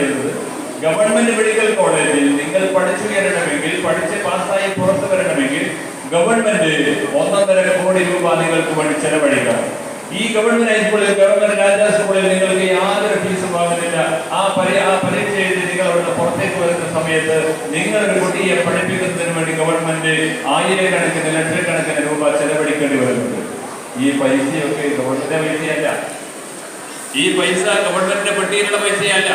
പറയുന്നത് government medical കോളേജിൽ നിങ്ങൾ പഠിച്ചു കയറണമെങ്കിൽ പഠിച്ച് പാസ്സായി പുറത്തു വരണമെങ്കിൽ ഗവൺമെന്റ് ഒന്നൊന്നര കോടി രൂപ നിങ്ങൾക്ക് വേണ്ടി ചെലവഴിക്കണം. ഈ ഗവൺമെന്റ് ഹൈസ്കൂളിൽ ഗവൺമെന്റ് രാജാ സ്കൂളിൽ നിങ്ങൾക്ക് യാതൊരു ഫീസും വാങ്ങുന്നില്ല ആ പരി ആ പരീക്ഷ എഴുതി നിങ്ങൾ അവിടുന്ന് പുറത്തേക്ക് വരുന്ന സമയത്ത് നിങ്ങൾ ഒരു കുട്ടിയെ പഠിപ്പിക്കുന്നതിന് വേണ്ടി ഗവൺമെന്റ് ആയിരക്കണക്കിന് ലക്ഷക്കണക്കിന് രൂപ ചെലവഴിക്കേണ്ടി വരുന്നുണ്ട്. ഈ പൈസയൊക്കെ ഗവൺമെന്റ് പൈസയല്ല ഈ പൈസ ഗവൺമെന്റിന്റെ പെട്ടിയിലുള്ള പൈസയല്ല.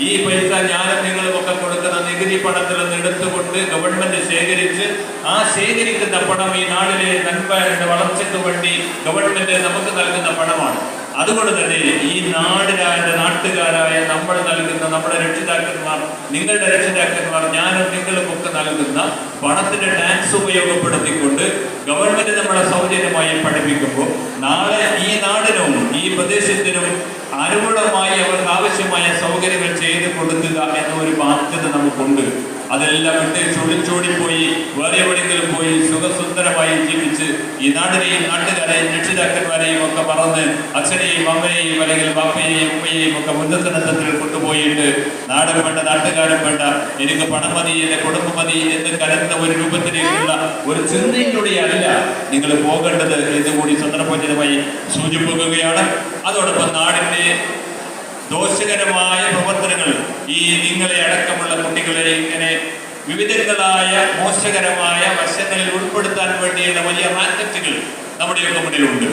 ഈ പൈസ ഞാനും നിങ്ങളും ഒക്കെ കൊടുക്കുന്ന നികുതി പണത്തിൽ നിന്ന് എടുത്തുകൊണ്ട് ഗവൺമെന്റ് ശേഖരിച്ച് ആ ശേഖരിക്കുന്ന പണം ഈ നാടിലെ നന്മയുടെ വളർച്ചയ്ക്ക് വേണ്ടി ഗവൺമെന്റ് നമുക്ക് നൽകുന്ന പണമാണ്. അതുകൊണ്ട് തന്നെ ഈ നാടിനായ നാട്ടുകാരായ നമ്മൾ നൽകുന്ന നമ്മുടെ രക്ഷിതാക്കന്മാർ നിങ്ങളുടെ രക്ഷിതാക്കന്മാർ ഞാനും നിങ്ങളും ഒക്കെ നൽകുന്ന പണത്തിന്റെ ടാക്സ് ഉപയോഗപ്പെടുത്തിക്കൊണ്ട് ഗവൺമെന്റ് നമ്മളെ സൗജന്യമായി പഠിപ്പിക്കുമ്പോൾ നാളെ ഈ നാടിനും ഈ പ്രദേശത്തിനും അനുകൂലമായി അവർക്ക് ആവശ്യമായ സൗകര്യങ്ങൾ ചെയ്തു കൊടുക്കുക എന്ന ഒരു ബാധ്യത നമുക്കുണ്ട്. അതെല്ലാം വിട്ട് ചൊളിച്ചോടിപ്പോയി വേറെ എവിടെയെങ്കിലും പോയി സുഖസുന്ദരമായി ജീവിച്ച് ഈ നാടിനെയും നാട്ടുകാരെയും രക്ഷിതാക്കന്മാരെയും ഒക്കെ മറന്ന് അച്ഛനെയും അമ്മയെയും അല്ലെങ്കിൽ ബാപ്പയെയും ഉമ്മയെയും ഒക്കെ ഉന്നതനത്തിൽ കൊണ്ടുപോയിട്ട് നാടും വേണ്ട നാട്ടുകാരും വേണ്ട എനിക്ക് പണം മതി എന്റെ കുടുംബം മതി എന്ന് കരുതുന്ന ഒരു രൂപത്തിലേക്കുള്ള ഒരു ചിന്തയിലൂടെയല്ല നിങ്ങൾ പോകേണ്ടത് എന്ന് കൂടി സന്ദർഭോചിതമായി സൂചിപ്പിക്കുകയാണ്. അതോടൊപ്പം നാടിന്റെ ദോഷകരമായ പ്രവർത്തനങ്ങൾ ഈ നിങ്ങളെ അടക്കമുള്ള കുട്ടികളെ ഇങ്ങനെ വിവിധങ്ങളായ മോശകരമായ വശങ്ങളിൽ ഉൾപ്പെടുത്താൻ വേണ്ടിയുള്ള വലിയ മാറ്ററ്റുകൾ നമ്മുടെയൊക്കെ മുന്നിലുണ്ട്.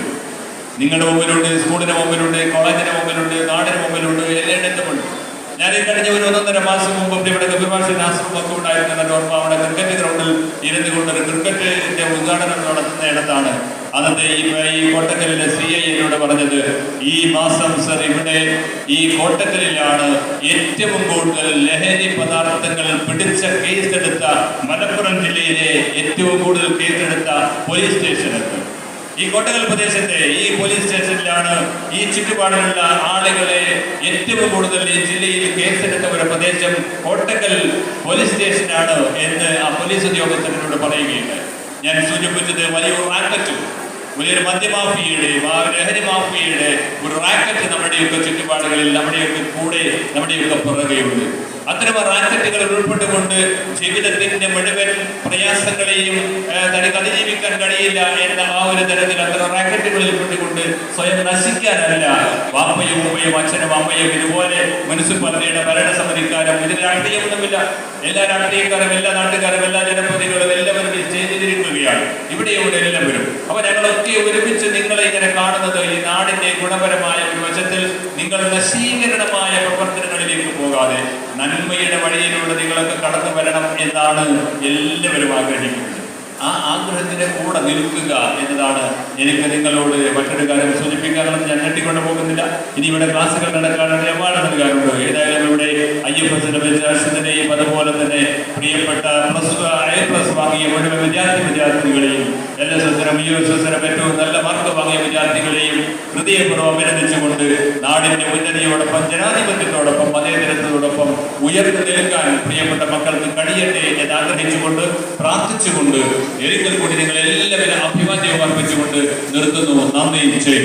നിങ്ങളുടെ മുമ്പിലുണ്ട് സ്കൂളിന് മുമ്പിലുണ്ട് കോളേജിന് മുമ്പിലുണ്ട് നാടിന് മുമ്പിലുണ്ട് എല്ലായിടത്തുമുണ്ട് ഞാൻ ഈ കഴിഞ്ഞ ഒരു ഒന്നൊന്നര മാസം മുമ്പ് ഇവിടെ കപിഭാഷ ആശ്രമമൊക്കെ ഉണ്ടായിരുന്ന ഓർമ്മ അവിടെ ക്രിക്കറ്റ് ഗ്രൗണ്ടിൽ ഇരുന്നുകൊണ്ട് ക്രിക്കറ്റിന്റെ ഉദ്ഘാടനം നടത്തുന്ന ഇടത്താണ് അന്നത്തെ ഈ കോട്ടക്കലിലെ സി ഐ എന്നോട് പറഞ്ഞത് ഈ മാസം സർ ഇവിടെ ഈ കോട്ടക്കലിലാണ് ഏറ്റവും കൂടുതൽ ലഹരി പദാർത്ഥങ്ങൾ പിടിച്ച കേസെടുത്ത മലപ്പുറം ജില്ലയിലെ ഏറ്റവും കൂടുതൽ കേസെടുത്ത പോലീസ് സ്റ്റേഷനെത്തും ഈ കോട്ടകൽ പ്രദേശത്തെ ഈ പോലീസ് സ്റ്റേഷനിലാണ് ഈ ചുറ്റുപാടിലുള്ള ആളുകളെ ഏറ്റവും കൂടുതൽ ഈ ജില്ലയിൽ കേസെടുത്ത ഒരു പ്രദേശം കോട്ടക്കൽ പോലീസ് സ്റ്റേഷനാണ് എന്ന് ആ പോലീസ് ഉദ്യോഗസ്ഥനോട് പറയുകയുണ്ട് ഞാൻ സൂചിപ്പിച്ചത് വലിയൊരു റാക്കറ്റ് വലിയൊരു മദ്യമാഫിയയുടെ ആ ലഹരി മാഫിയയുടെ ഒരു റാക്കറ്റ് നമ്മുടെയൊക്കെ ചുറ്റുപാടുകളിൽ നമ്മുടെയൊക്കെ കൂടെ നമ്മുടെയൊക്കെ പുറകെയുണ്ട്. അത്തരം റാക്കറ്റുകൾ ഉൾപ്പെട്ടുകൊണ്ട് ജീവിതത്തിന്റെ മുഴുവൻ പ്രയാസങ്ങളെയും തനിക്ക് അതിജീവിക്കാൻ കഴിയില്ല എന്ന ആ ഒരു തരത്തിൽ അത്തരം റാക്കറ്റുകളിൽ പെട്ടുകൊണ്ട് സ്വയം നശിക്കാനല്ല. വാപ്പയും ഉമ്മയും അച്ഛനും അമ്മയും ഇതുപോലെ മുനിസിപ്പാലിറ്റിയുടെ ഭരണസമിതിക്കാരും ഇതിൽ രാഷ്ട്രീയമൊന്നുമില്ല. എല്ലാ രാഷ്ട്രീയക്കാരും എല്ലാ നാട്ടുകാരും എല്ലാ ജനപ്രതിനിധികളും എല്ലാവരും ചെയ്തിരിക്കുകയാണ് ഇവിടെ ഇവിടെ എല്ലാവരും. അപ്പൊ ഞങ്ങളൊക്കെ ഒരുമിച്ച് നിങ്ങളെ ഇങ്ങനെ കാണുന്നത് ഈ നാടിന്റെ ഗുണപരമായ ഒരു വശത്തിൽ നിങ്ങൾ നശീകരണമായ പ്രവർത്തനങ്ങളിലേക്ക് പോകാതെ നന്മയുടെ വഴിയിലൂടെ നിങ്ങളൊക്കെ കടന്നു വരണം എന്നാണ് എല്ലാവരും ആഗ്രഹിക്കുന്നത്. ആ ആഗ്രഹത്തിന്റെ കൂടെ നിൽക്കുക എന്നതാണ് എനിക്ക് നിങ്ങളോട് മറ്റൊരു കാര്യം സൂചിപ്പിക്കാനും ഞാൻ ഞെട്ടിക്കൊണ്ട് പോകുന്നില്ല. ഇനി ഇവിടെ ക്ലാസ്സുകൾ നടക്കാനുള്ള ഒരുപാട് നൽകാറുണ്ട് ഏതായാലും ഇവിടെ അയ്യപ്പസിന്റെ വിദ്യാർത്ഥിനെയും അതുപോലെ തന്നെ പ്രിയപ്പെട്ട പ്ലസ് എ വാങ്ങിയ മുഴുവൻ വിദ്യാർത്ഥി വിദ്യാർത്ഥികളെയും എൽ എസ് എസിനും യു എസ് ഏറ്റവും നല്ല മാർക്ക് വാങ്ങിയ വിദ്യാർത്ഥികളെയും ഹൃദയപൂർവം അഭിനന്ദിച്ചുകൊണ്ട് നാടിന്റെ ഉന്നതിയോടൊപ്പം ജനാധിപത്യത്തോടൊപ്പം മതേതരത്തോടൊപ്പം ഉയർന്നു നിൽക്കാൻ പ്രിയപ്പെട്ട മക്കൾക്ക് കഴിയട്ടെ എന്ന് ആഗ്രഹിച്ചുകൊണ്ട് പ്രാർത്ഥിച്ചുകൊണ്ട് ഒരിക്കൽ കൂടി നിങ്ങൾ എല്ലാവരും അഭിവാദ്യം അർപ്പിച്ചുകൊണ്ട് നിർത്തുന്നു. നന്ദി. ചെയ്യും